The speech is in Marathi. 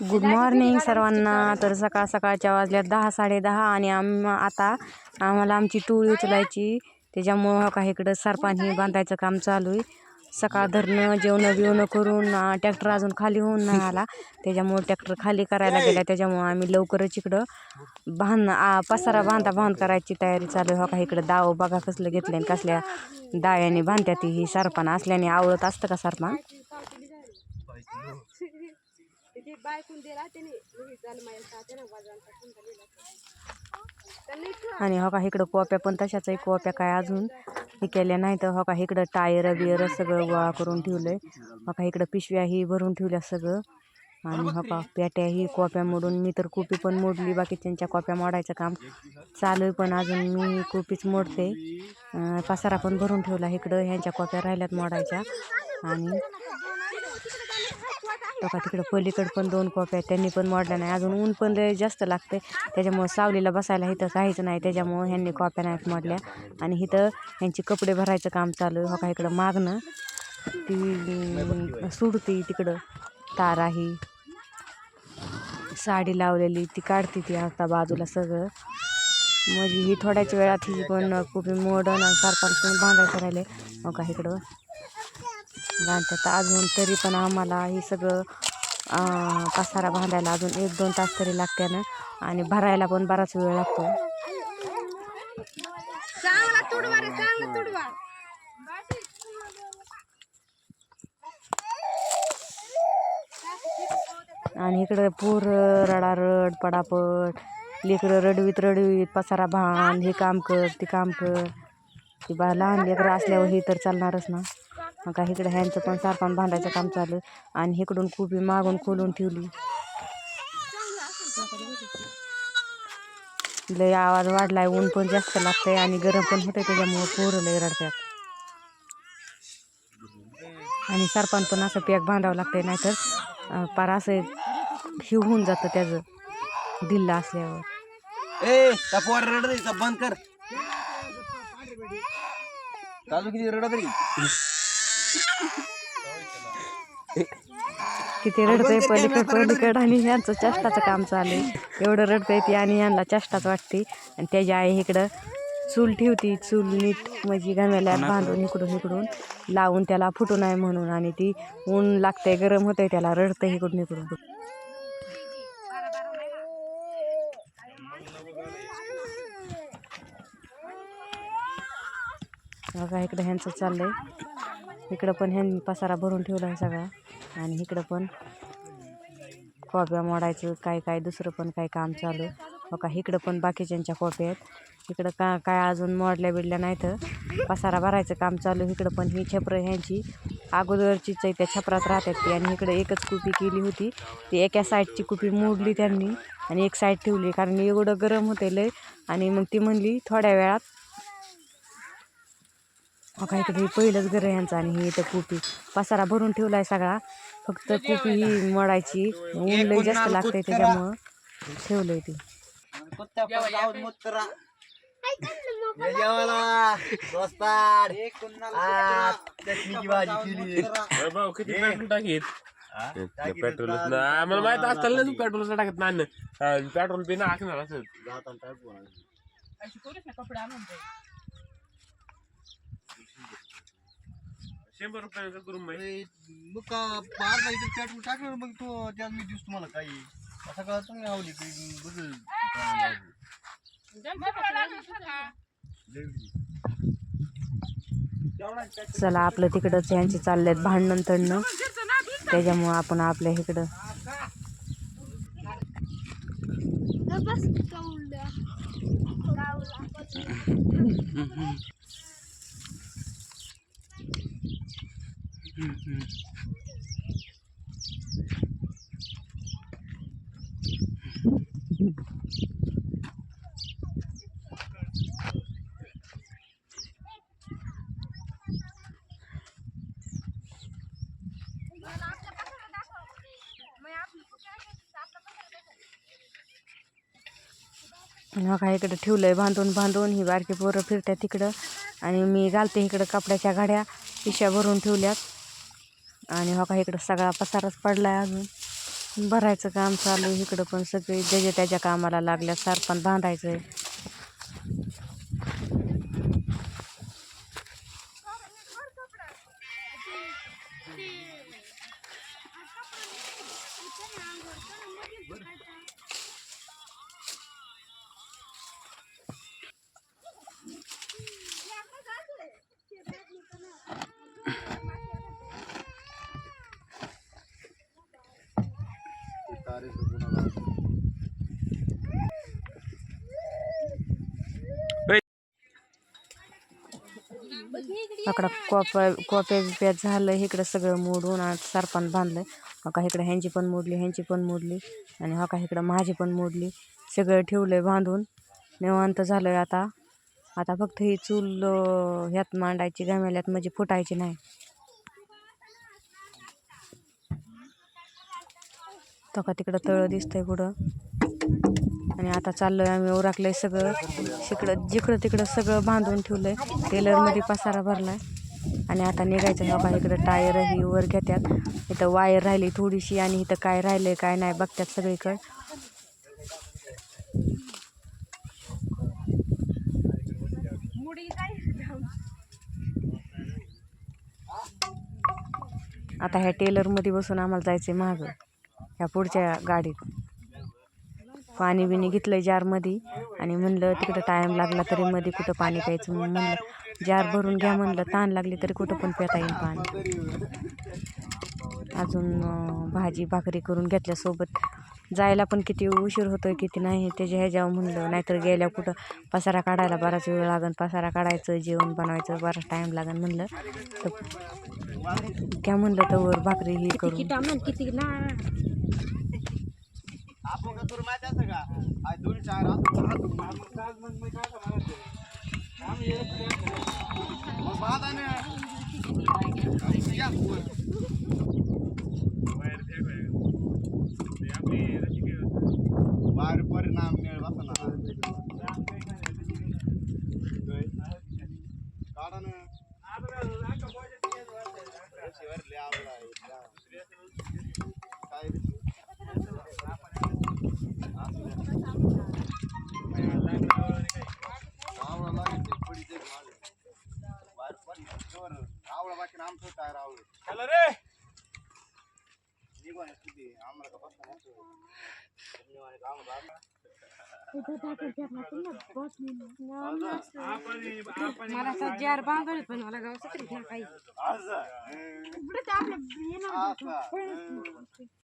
गुड मॉर्निंग सर्वांना. तर सकाळ सकाळच्या वाजल्यात दहा साडे दहा आणि आम आता आम्हाला आमची टूळ उचलायची. त्याच्यामुळं हो का इकडं सरपाणी बांधायचं काम चालू आहे. सकाळ धरणं जेवणं बिवणं करून ट्रॅक्टर अजून खाली होऊन नाही आला. त्याच्यामुळं ट्रॅक्टर खाली करायला गेला. त्याच्यामुळं आम्ही लवकरच इकडं बांध आ पसारा बांधा बांध करायची तयारी चालू आहे. हो का इकडं दाव बघा कसलं घेतलं आणि कसल्या दायाने बांधत्यात ही सरपान असल्याने आवडत असतं का सरपान आणि हो का इकडं कोप्या पण तशाच आहे कोप्या काय अजून? हे केल्या नाही तर हो का इकडं टायर बियर सगळं गोळा करून ठेवलंय. हो का इकडं पिशव्या ही भरून ठेवल्या सगळं. आणि हो का पेट्या ही कोप्या मोडून मी तर कोपी पण मोडली बाकीच्यांच्या कोप्या मोडायचं काम चालू आहे पण अजून मी कोपीच मोडते. पसारा पण भरून ठेवला इकडं ह्यांच्या कोप्या राहिल्यात मोडायच्या. आणि बघा तिकडं पलीकडं पण दोन कॉप्या आहेत त्यांनी पण मोडल्या नाही. अजून ऊन पण लय जास्त लागते त्याच्यामुळं सावलीला बसायला इथं काहीच नाही. त्याच्यामुळं ह्यांनी कॉप्या नाहीत मोडल्या. आणि इथं ह्यांची कपडे भरायचं काम चालू आहे. हो का इकडं मागणं. ती सुडती तिकडं. तारा ही साडी लावलेली. ती काढते ती आता बाजूला सगळं. म्हणजे ही थोड्याच वेळात ही पण खूप मॉडर्न आणि सरपंच पण बांधायचं राहिले हो का इकडं. बांधतात अजून तरी पण आम्हाला हे सगळं पसारा बांधायला अजून एक दोन तास तरी लागते ना. आणि भरायला पण बराच वेळ लागतो. आणि इकडं पूर रडारड पडापड लेकरं रडवीत रडवीत पसारा भान हे काम कर ते काम कर. ती बा लहान लेकरं असल्यावर हे तर चालणारच ना. का इकडं ह्यांचं पण सारपान बांधायचं काम चालू आणि इकडून खूप मागून खोलून ठेवली. लय आवाज वाढलाय ऊन पण जास्त लागतंय आणि गरम पण होतंय त्याच्यामुळं पोरं लय रडतात. आणि सरपण पण असं पॅक बांधावं लागतंय नाहीतर पार असं हे होऊन जातं त्याचं दिल्ला असल्यावर. ए त्या पोर रडत बंद कर. चालू किती रडत रे किती रडतंय पलीकड पलीकड आणि यांचं चष्टाचं काम चालू आहे. एवढं रडतंय ती आणि यांना चष्टाच वाटते. आणि त्याच्या आई इकडं चूल ठेवती चूल नीट म्हणजे गव्याला बांधून इकडून इकडून लावून त्याला फुटू नये म्हणून. आणि ती ऊन लागतंय गरम होतंय त्याला रडतंय इकडून इकडून. बघा इकडं ह्यांचं चाललंय. इकडं पण ह्यांनी पसारा भरून ठेवला आहे सगळा. आणि इकडं पण कॉप्या मोडायचं काय काय दुसरं पण काय काम चालू आहे. हो बघा इकडं पण बाकीच्यांच्या कॉप्या आहेत. इकडं का काय अजून मोडल्या बिडल्या नाही तर पसारा भरायचं काम चालू इकडं पण ही छपरं ह्यांची अगोदरचीच आहे त्या छपरात राहतात ती. आणि इकडं एकच कुपी केली होती. ती एका साईडची कुपी मोडली त्यांनी आणि एक साईड ठेवली. कारण एवढं गरम होते लय. आणि मग ती म्हणली थोड्या वेळात. हो काय इकडे हे पहिलंच घर यांचं आणि ही इथं कुपी. पसारा भरून ठेवला आहे सगळा. फक्त कुपी ही मोडायची ऊन लय जास्त लागतंय त्याच्यामुळं. ठेवलंय ती. पेट्रोल ना. आम्हाला माहीत असतं ना तू पेट्रोलच टाकत नाही पेट्रोल पिणं असणार असं. शंभर रुपयाचं करून मग का बार बाई तर पेट्रोल टाकलं मग तो त्यात मी दिसतो तुम्हाला काही. सकाळ तुम्ही आवली की बदल चला आपलं तिकडंच यांचे चाललेत भांडण तडणं त्याच्यामुळं आपण आपल्या इकडं. काय इकडं ठेवलंय बांधून बांधून ही बारकी पोरं फिरतात तिकडं. आणि मी घालते इकडं कपड्याच्या गाड्या पिशा भरून ठेवल्यात. आणि हो का इकडं सगळा पसारच पडला आहे अजून. भरायचं काम चालू आहे. इकडं पण सगळे ज्याच्या त्याच्या कामाला लागल्या सारपण बांधायचं आहे तारे अकडं कॉप्या कॉप्या बिप्या झालं इकडं सगळं मोडून आणि सरपान बांधलं हका का इकडं ह्यांची पण मोडली ह्यांची पण मोडली. आणि हका इकडं माझी पण मोडली. सगळं ठेवलं आहे बांधून. निवांत झालं आहे आता. आता फक्त ही चूल ह्यात मांडायची गमेल्यात म्हणजे फुटायची नाही. तो का तिकडं तळं दिसतंय पुढं. आणि आता चाललोय आम्ही उराकलंय सगळं. तिकडं जिकडं तिकडं सगळं बांधून ठेवलंय. टेलरमध्ये पसारा भरलाय. आणि आता निघायचं बाबा इकडं टायर ही वर घेतात इथं वायर राहिली थोडीशी आणि इथं काय राहिलंय काय नाही बघतात सगळीकडं. आता ह्या टेलरमध्ये बसून आम्हाला जायचं आहे मागं. ह्या पुढच्या गाडीत. पाणी बिणी घेतलं जारमध्ये आणि म्हणलं तिकडं टाईम लागला तरी मध्ये कुठं पाणी प्यायचं म्हणून म्हणलं जार भरून घ्या म्हणलं ताण लागली तरी कुठं पण पिता येईल पाणी. अजून भाजी भाकरी करून घेतल्यासोबत जायला पण किती उशीर होतोय किती नाही त्याच्या ह्याच्यावर म्हणलं नाहीतर गेल्या कुठं पसारा काढायला बराच वेळ लागन पसारा काढायचं जेवण बनवायचं बराच टाईम लागन म्हणलं. तर घ्या म्हणलं तर भाकरी ही करून. का दोन चार असं मग काय मग मी काय करणार ते? आम्ही एक- मग बाधा ना या वर. वार परिणाम मिळेल असं ना काढा ना शिवाय लय आवड आहे. काय आवळा लागेल ते पडी ते मागे. वायर पण वर आवळा बाकी आमचं टायर आवळ निघून किती आम्हाला का बसता नसतो. धन्यवाद, काम झालं. असं. इकडे ते आपलं हे नव्हतं. असं.